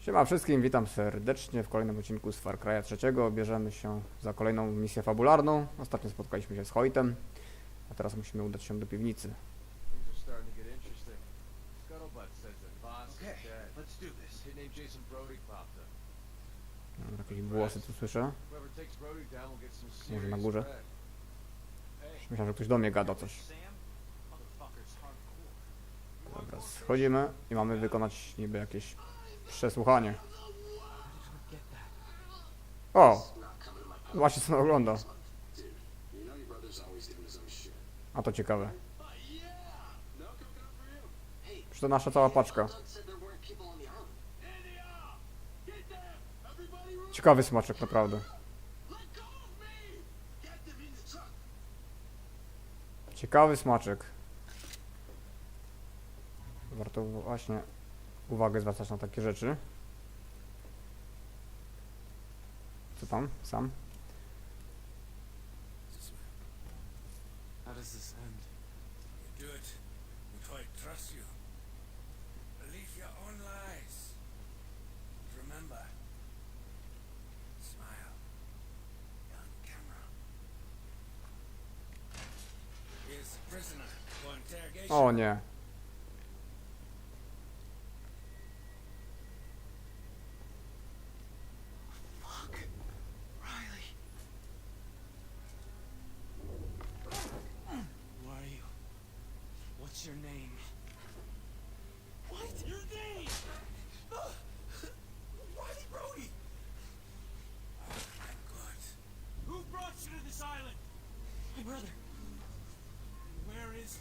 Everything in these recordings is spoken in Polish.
Siema wszystkim, witam serdecznie w kolejnym odcinku z Far Cry'a 3. Bierzemy się za kolejną misję fabularną. Ostatnio spotkaliśmy się z Hoytem, a teraz musimy udać się do piwnicy. Things to. Dobra, Jakieś głosy tu słyszę. Może na górze? Myślałem, że ktoś do mnie gada coś. Dobra, schodzimy i mamy wykonać niby jakieś przesłuchanie. O! Właśnie co ogląda. A to ciekawe. Czy to nasza cała paczka? Ciekawy smaczek, naprawdę. Ciekawy smaczek. Warto właśnie uwagę zwracać na takie rzeczy. Co tam? Sam? How does this end? Do it. But I trust you. Believe your own lies. Remember. Smile. You're on camera. Here's the prisoner for interrogation. O nie.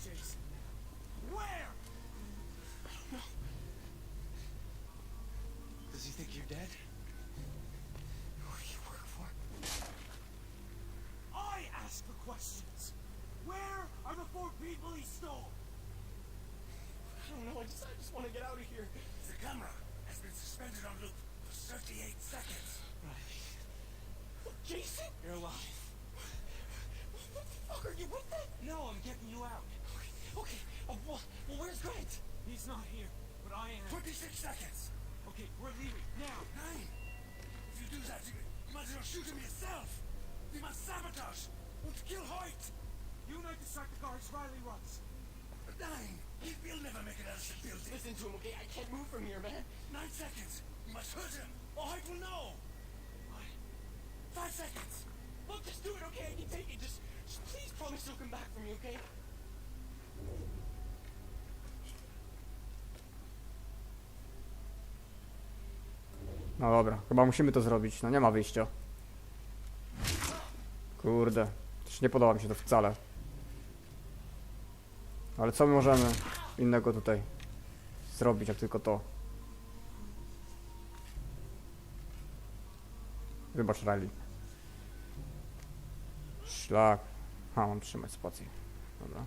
Jason? Where? I don't know. Does he think you're dead? Who do you work for? I ask the questions. Where are the four people he stole? I don't know. I just, I just want to get out of here. The camera has been suspended on loop for 38 seconds. Riley. Jason? You're alive. What the fuck are you with that? No, I'm getting you out. Okay, okay. Uh, well, well, where's Grant? He's not here, but I am. 26 seconds. Okay, we're leaving now. Nine. If you do that, you you might as well shoot him yourself. You must sabotage. Want to kill Hoyt. You and I distract the guards Riley runs. Nine. He will never make it out of the building. Listen to him, okay? I can't move from here, man. Nine seconds. You must hurt him, or Hoyt will know. What? Five seconds. Look, just do it, okay? I can take it. Just, just please promise you'll come back for me, okay? No dobra, chyba musimy to zrobić. No nie ma wyjścia. Kurde. Też nie podoba mi się to wcale. Ale co my możemy innego tutaj zrobić, jak tylko to? Wybacz, Riley. Szlak. Ha, mam trzymać spację. Dobra.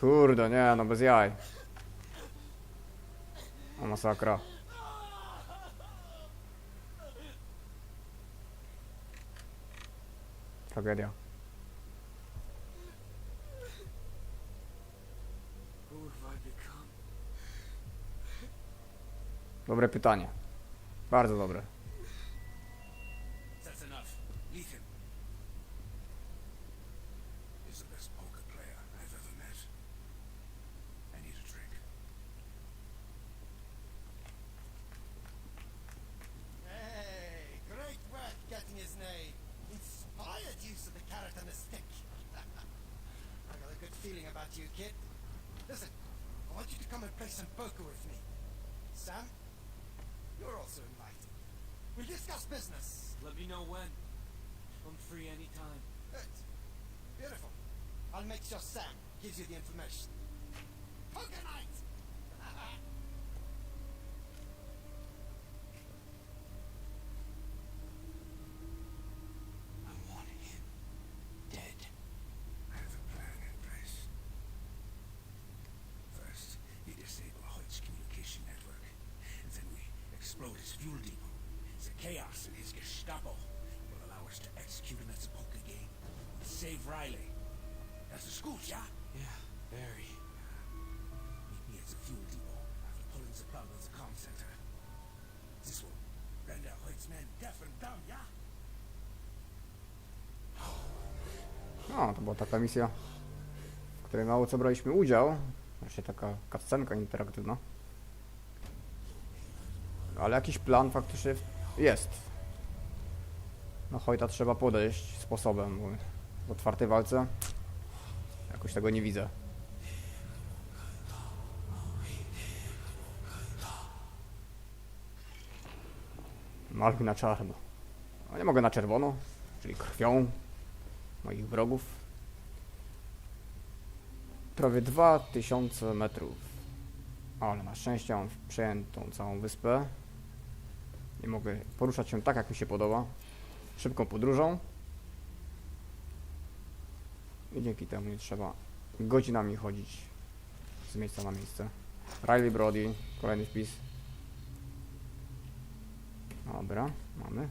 Kurde, nie, no bez jaj. O masakra. Tragedia. Dobre pytanie. Bardzo dobre. That's enough. Leave him. He's the best poker player I've ever met. I need a drink. Hey, great work getting his name. Inspired use of the carrot and the stick. I got a good feeling about you, kid. Listen, I want you to come and play some poker with me. Sam, you're also invited. We'll discuss business. Let me know when. I'm free anytime. Good. Beautiful. I'll make sure Sam gives you the information. Poker night! I want him dead. I have a plan in place. First, we disable Hoyt's communication network. And then we explode his fuel depot. The chaos in his Gestapo will allow us to execute him as a poker game. And save Riley. That's the school, yeah? Yeah, very. Meet me at the fuel depot after pulling the plug on the comms center. This will render Hoyt's men deaf and dumb, yeah? No, to była taka misja, w której mało co braliśmy udział. Właśnie taka cutscenka interaktywna. Ale jakiś plan faktycznie jest. No Hojta trzeba podejść sposobem, bo w otwartej walce jakoś tego nie widzę. Maluj na czarno. No nie mogę na czerwono, czyli krwią moich wrogów. Prawie 2000 metrów. Ale na szczęście mam przejętą całą wyspę. Nie mogę poruszać się tak, jak mi się podoba. Szybką podróżą. I dzięki temu nie trzeba godzinami chodzić z miejsca na miejsce. Riley Brody, kolejny wpis. Dobra, mamy.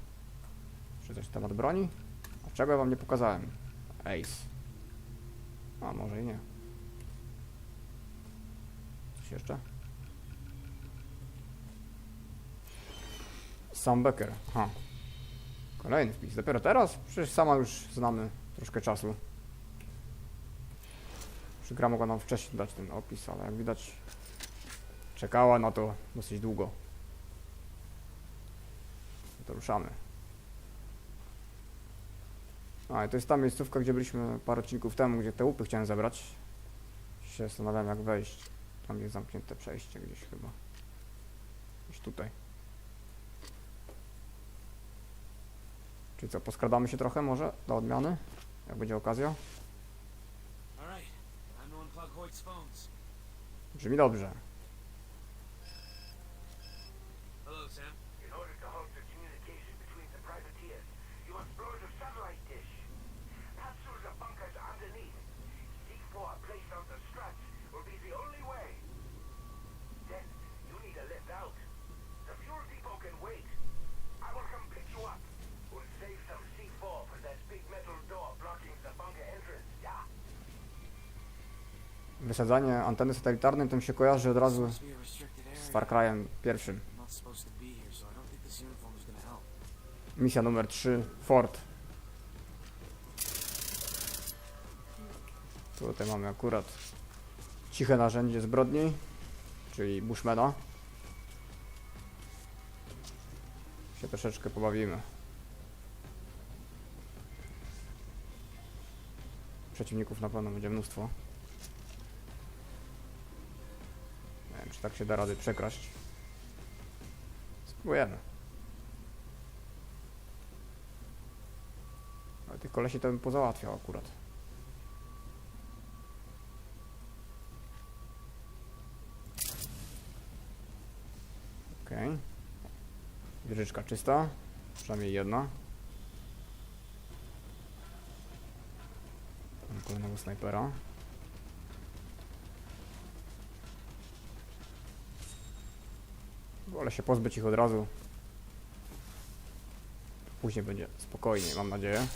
Czy coś temat broni? A czego ja wam nie pokazałem? Ace. A może i nie. Coś jeszcze? Sam Becker. Ha. Kolejny wpis. Dopiero teraz? Przecież sama już znamy troszkę czasu. Gra mogła nam wcześniej dać ten opis, ale jak widać czekała na to dosyć długo. No To ruszamy. A, i to jest ta miejscówka, gdzie byliśmy parę odcinków temu, gdzie te łupy chciałem zebrać. Się zastanawiam jak wejść. Tam jest zamknięte przejście gdzieś chyba. Gdzieś tutaj. Czyli co, poskradamy się trochę może dla odmiany? Jak będzie okazja? Brzmi dobrze. Hello, Sam. In order to halt the communication between the privateers, you explore the satellite dish. Pass through the bunkers underneath. C4 placed on the struts will be the only way. Then you need a lift out. The fuel depot can wait. I will come pick you up. We'll save some C4 for that big metal door blocking the bunker entrance, yeah? Wysadzanie anteny satelitarnej tym się kojarzy od razu to z. Far Cry'em pierwszym. To. Misja numer 3, Fort. Tutaj mamy akurat ciche narzędzie zbrodni, czyli Bushmana. Się troszeczkę pobawimy. Przeciwników na pewno będzie mnóstwo. Wiem, czy tak się da rady przekraść. Spróbujemy. Ale tych kolesi to bym pozałatwiał akurat. Okej. Okay. Wieżyczka czysta. Przynajmniej jedna. Mam kolejnego snajpera. Wolę się pozbyć ich od razu. Później będzie spokojniej, mam nadzieję.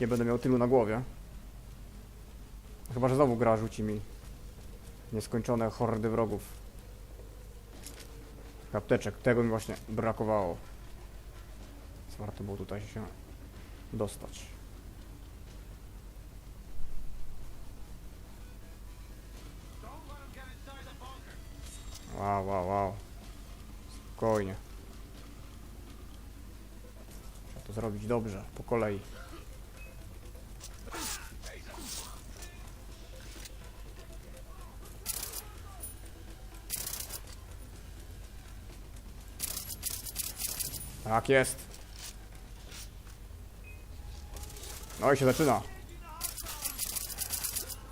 Nie będę miał tylu na głowie. Chyba, że znowu gra rzuci mi nieskończone hordy wrogów. Apteczek, tego mi właśnie brakowało. Więc warto było tutaj się dostać. Wow, wow, wow. Spokojnie. Trzeba to zrobić dobrze, po kolei. Tak jest. No i się zaczyna.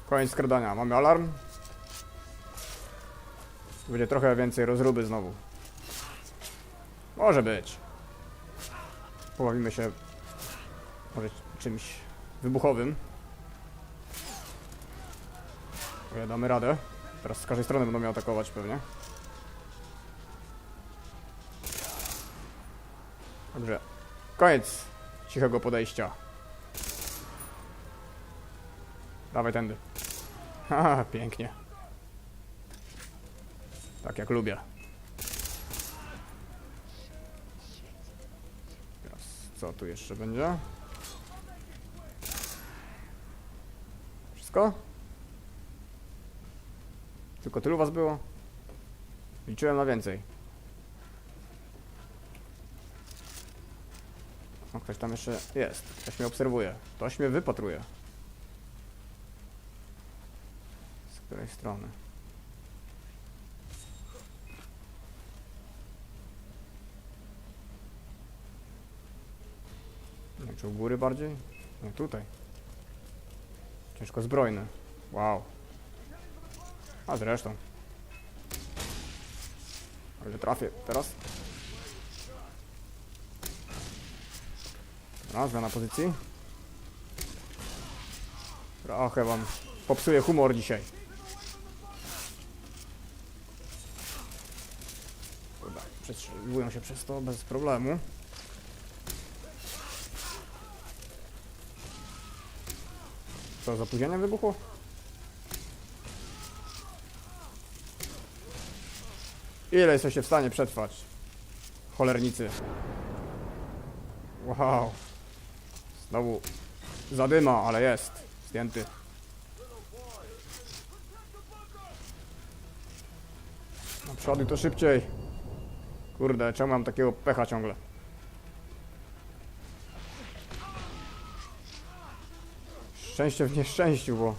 Koniec skradania. Mamy alarm. Będzie trochę więcej rozruby znowu. Może być. Pobawimy się może czymś wybuchowym. Ale damy radę. Teraz z każdej strony będą mnie atakować pewnie. Dobrze. Koniec cichego podejścia. Dawaj tędy. Haha, pięknie. Tak jak lubię. Co tu jeszcze będzie? Wszystko? Tylko tylu was było? Liczyłem na więcej. No, ktoś tam jeszcze jest. Ktoś mnie obserwuje. Ktoś mnie wypatruje. Z której strony? Czy u góry bardziej? Nie, tutaj. Ciężko zbrojny. Wow. A zresztą. Ale trafię teraz. Dobra, zmiana pozycji. Trochę wam popsuję humor dzisiaj. Dobra, przestrzelują się przez to bez problemu. Co, z opóźnieniem wybuchło? Ile jesteście w stanie przetrwać? Cholernicy. Wow. Znowu zadyma, ale jest. Zdjęty. Na przodu to szybciej. Kurde, czemu mam takiego pecha ciągle? Szczęście w nieszczęściu, bo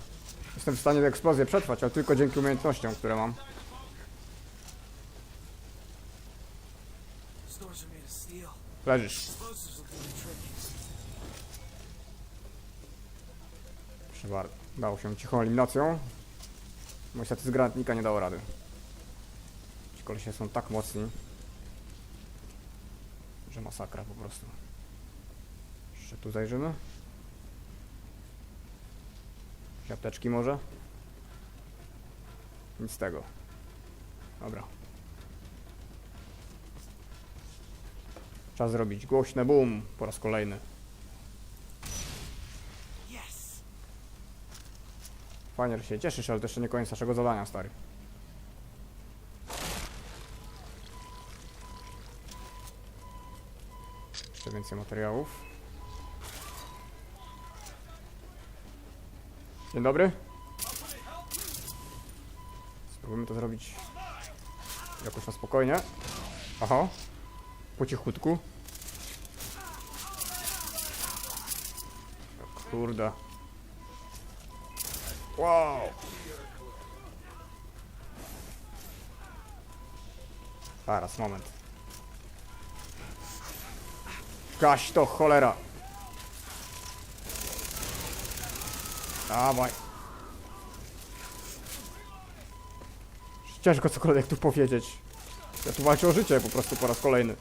jestem w stanie tę eksplozję przetrwać, ale tylko dzięki umiejętnościom, które mam. Leżysz. Proszę bardzo. Dało się cichą eliminacją. Niestety z granatnika nie dało rady. Ci kolesie są tak mocni, że masakra po prostu. Jeszcze tu zajrzymy. Apteczki może? Nic z tego. Dobra. Czas zrobić głośne boom po raz kolejny. Fajnie, że się cieszysz, ale to jeszcze nie koniec naszego zadania, stary. Jeszcze więcej materiałów. Dzień dobry. Spróbujmy to zrobić jakoś na spokojnie. Aha. Po cichutku. Kurde. Wow. Zaraz, moment. Gaś to, cholera. Dawaj. Ciężko cokolwiek tu powiedzieć. Ja tu walczę o życie po prostu po raz kolejny.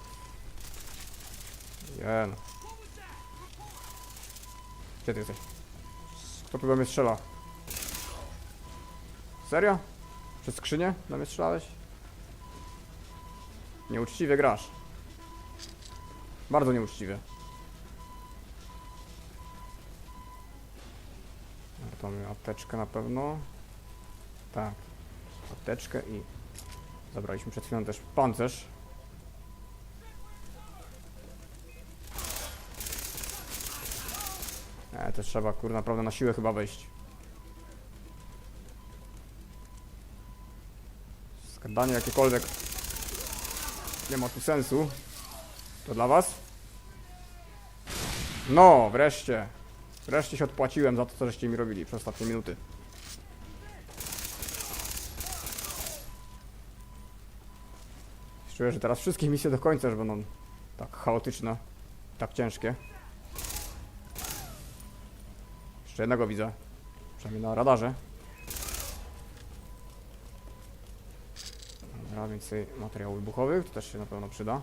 Jen. Gdzie ty jesteś? Kto tu do mnie strzela? Serio? Przez skrzynię na mnie strzelałeś? Nieuczciwie grasz. Bardzo nieuczciwie. Mamy apteczkę na pewno. Tak. Apteczkę i... Zabraliśmy przed chwilą też pancerz. E, to trzeba, kur, naprawdę na siłę chyba wejść. Skradanie jakiekolwiek nie ma tu sensu. To dla was? No, wreszcie. Wreszcie się odpłaciłem za to, co żeście mi robili przez ostatnie minuty. Czuję, że teraz wszystkie misje do końca już będą tak chaotyczne, tak ciężkie. Jeszcze jednego widzę. Przynajmniej na radarze. Dobra, więcej materiałów wybuchowych, to też się na pewno przyda.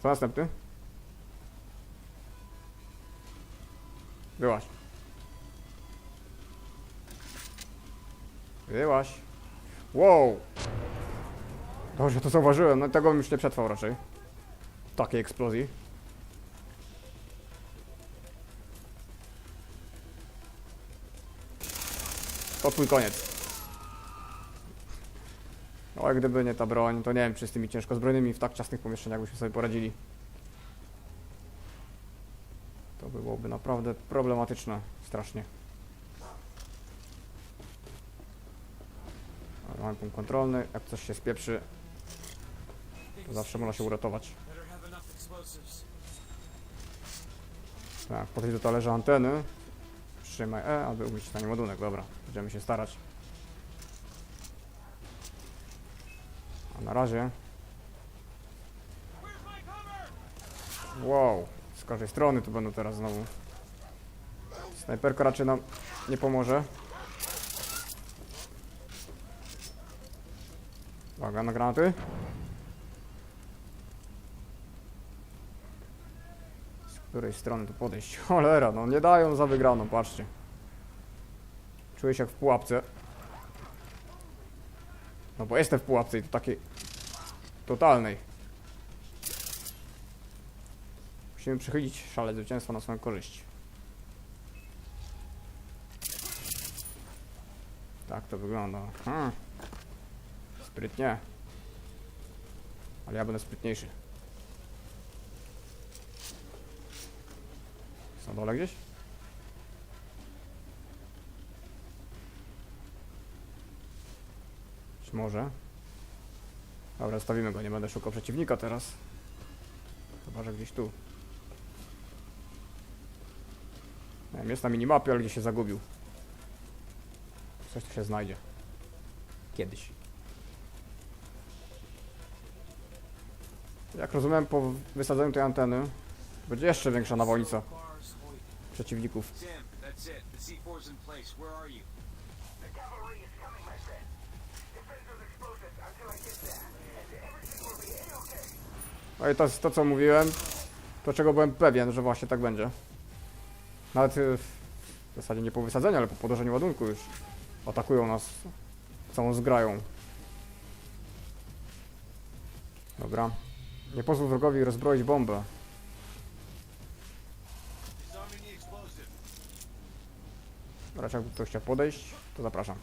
Kto następny? Byłaś. Byłaś. Wow! Dobrze, to zauważyłem. No tego bym już nie przetrwał raczej. Takiej eksplozji. To twój koniec. O, gdyby nie ta broń, to nie wiem, czy z tymi ciężko zbrojnymi w tak ciasnych pomieszczeniach byśmy sobie poradzili. To byłoby naprawdę problematyczne, strasznie. Ale mamy punkt kontrolny, jak coś się spieprzy, to zawsze można się uratować. Tak, podejść do talerza anteny, przytrzymaj E, aby umieścić na nim ładunek, dobra, będziemy się starać. Na razie... Wow, z każdej strony tu będą teraz znowu. Snajperka raczej nam nie pomoże. Uwaga na granaty. Z której strony tu podejść? Cholera, no nie dają za wygraną, patrzcie. Czuję się jak w pułapce. No bo jestem w pułapce i to takiej totalnej. Musimy przychylić szale zwycięstwa na swoją korzyść. Tak to wygląda. Hmm. Sprytnie. Ale ja będę sprytniejszy. Jest na dole gdzieś? Może? Dobra, stawimy go, nie będę szukał przeciwnika teraz. Chyba, że gdzieś tu. Nie wiem, jest na minimapie, ale gdzieś się zagubił. Coś tu się znajdzie. Kiedyś. Jak rozumiem, po wysadzeniu tej anteny będzie jeszcze większa hoided. przeciwników that's it. The C4's in place. Where are you? The cavalry is coming, my friend. Defend those explosives until I get there, and everything will be a-okay. No i to jest to, co mówiłem, to czego byłem pewien, że właśnie tak będzie. Nawet y, w zasadzie nie po wysadzeniu, ale po podłożeniu ładunku już atakują nas całą zgrają. Dobra. Nie pozwól wrogowi rozbroić bombę. Raczej jakby ktoś chciał podejść, to zapraszam.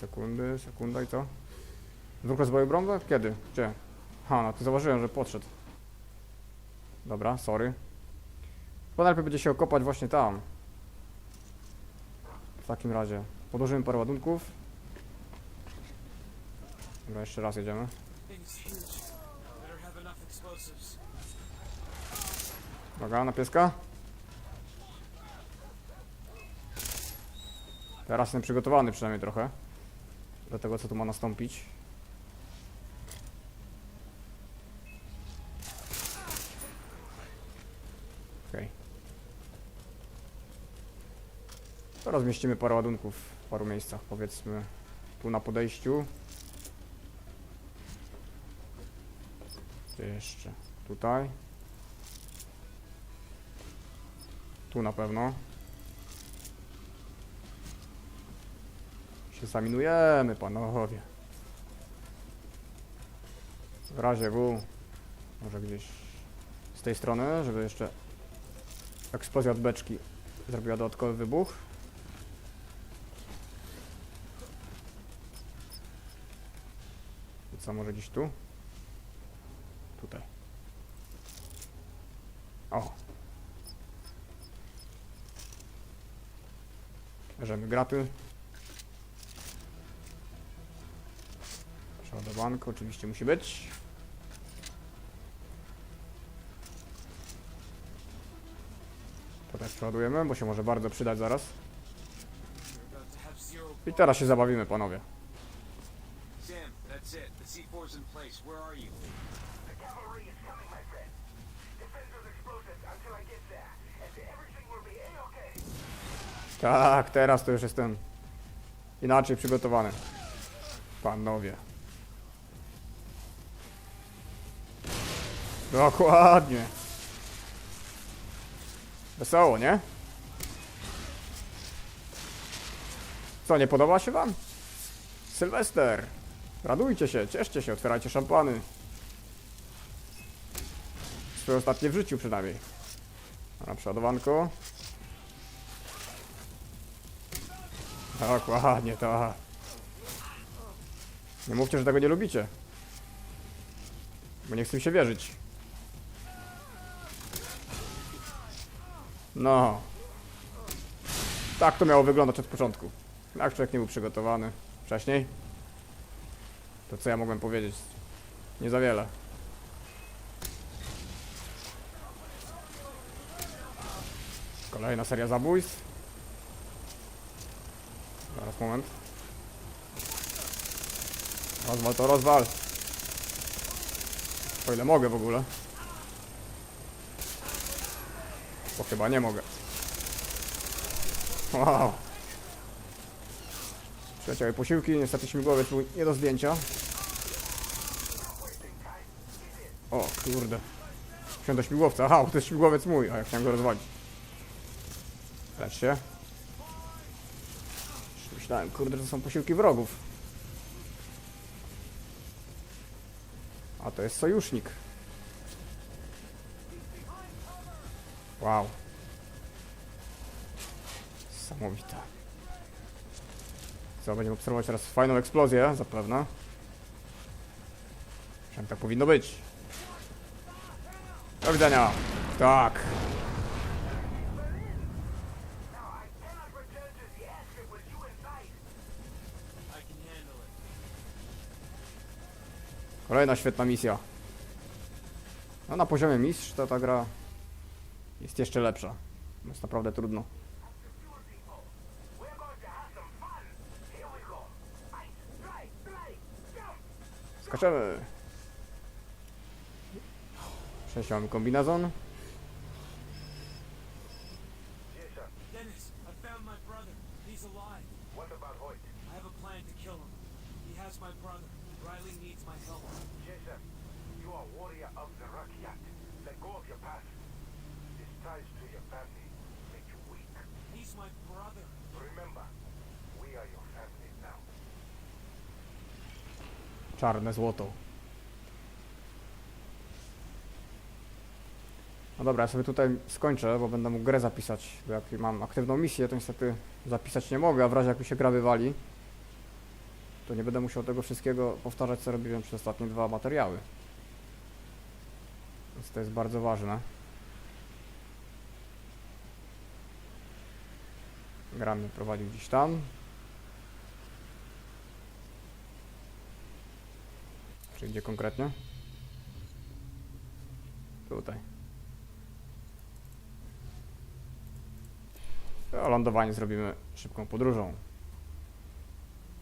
Sekundy, sekunda i co? Wróg rozbroił bombę? Kiedy? Gdzie? Ha, no to zauważyłem, że podszedł. Dobra, sorry. Chyba najlepiej będzie się okopać właśnie tam. W takim razie. Podłożymy parę ładunków. Dobra, jeszcze raz jedziemy. Uwaga, na pieska. Teraz jestem przygotowany przynajmniej trochę. Do tego, co tu ma nastąpić. Okej. To rozmieścimy parę ładunków w paru miejscach, powiedzmy tu na podejściu. Jeszcze? Tutaj. Tu na pewno. Się zaminujemy, panowie. W razie W. Może gdzieś z tej strony, żeby jeszcze eksplozja od beczki zrobiła dodatkowy wybuch. I co, może gdzieś tu? Tutaj. O, Bierzemy graty. Przeładowanko oczywiście musi być. To też przeładujemy, bo się może bardzo przydać zaraz. I teraz się zabawimy, panowie. Sam, that's it. The C4's in place. Where are you? The cavalry is coming, my friend. Defend those explosives until I get there, and everything will be a-okay. Tak, teraz to już jestem inaczej przygotowany. Panowie. Dokładnie. Wesoło, nie? Co, nie podoba się wam? Sylwester. Radujcie się, cieszcie się, otwierajcie szampany. Swoje ostatnie w życiu przynajmniej. Na przeładowanko. Dokładnie, tak. Nie mówcie, że tego nie lubicie. Bo nie chcę się wierzyć. No. Tak to miało wyglądać od początku. Jak człowiek nie był przygotowany wcześniej, to co ja mogłem powiedzieć? Nie za wiele. Kolejna seria zabójstw. Zaraz moment. Rozwal to rozwal. O ile mogę w ogóle. Bo chyba nie mogę. Wow. Przyleciały posiłki, niestety śmigłowiec był nie do zdjęcia. O kurde. Wsiądę śmigłowca. Aha, to jest śmigłowiec mój, a ja chciałem go rozwalić. Lecz się. Myślałem, kurde, to są posiłki wrogów. A to jest sojusznik. Wow. Niesamowite. Co, będziemy obserwować teraz fajną eksplozję, zapewne. Przynajmniej tak powinno być. Do widzenia. Tak. Kolejna świetna misja. No na poziomie mistrz to ta gra jest jeszcze lepsza. Jest naprawdę trudno. Skaczemy. Dennis, I found my brother. He's alive. what about Hoyt? I have a plan to kill him. He has my brother. Riley needs my help. Jason, you are warrior of the Rakyat. Let go of your past. Ties to your family make you weak. He's my brother. Remember, we are your family now. Czarne złoto. No dobra, ja sobie tutaj skończę, bo będę mógł grę zapisać. Bo jak mam aktywną misję, to niestety zapisać nie mogę, a w razie jak mi się gra wywali, to nie będę musiał tego wszystkiego powtarzać, co robiłem przez ostatnie dwa materiały. Więc to jest bardzo ważne. Gra mnie prowadził gdzieś tam. Czy gdzie konkretnie? Tutaj. A lądowanie zrobimy szybką podróżą.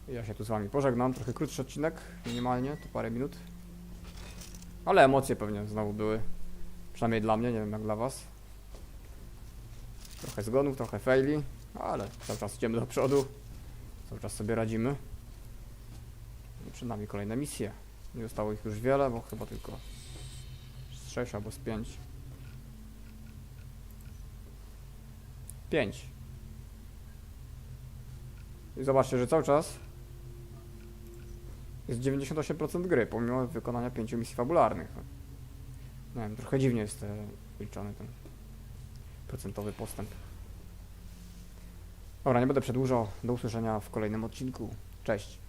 Ja się tu z wami pożegnam. Trochę krótszy odcinek, minimalnie, to parę minut. Ale emocje pewnie znowu były. Przynajmniej dla mnie, nie wiem jak dla was. Trochę zgonów, trochę faili, ale cały czas idziemy do przodu. Cały czas sobie radzimy. I przed nami kolejne misje. Nie zostało ich już wiele, bo chyba tylko z 6 albo z 5. 5. I zobaczcie, że cały czas jest 98% gry, pomimo wykonania 5 misji fabularnych. Nie wiem, trochę dziwnie jest liczony ten procentowy postęp. Dobra, nie będę przedłużał. Do usłyszenia w kolejnym odcinku. Cześć.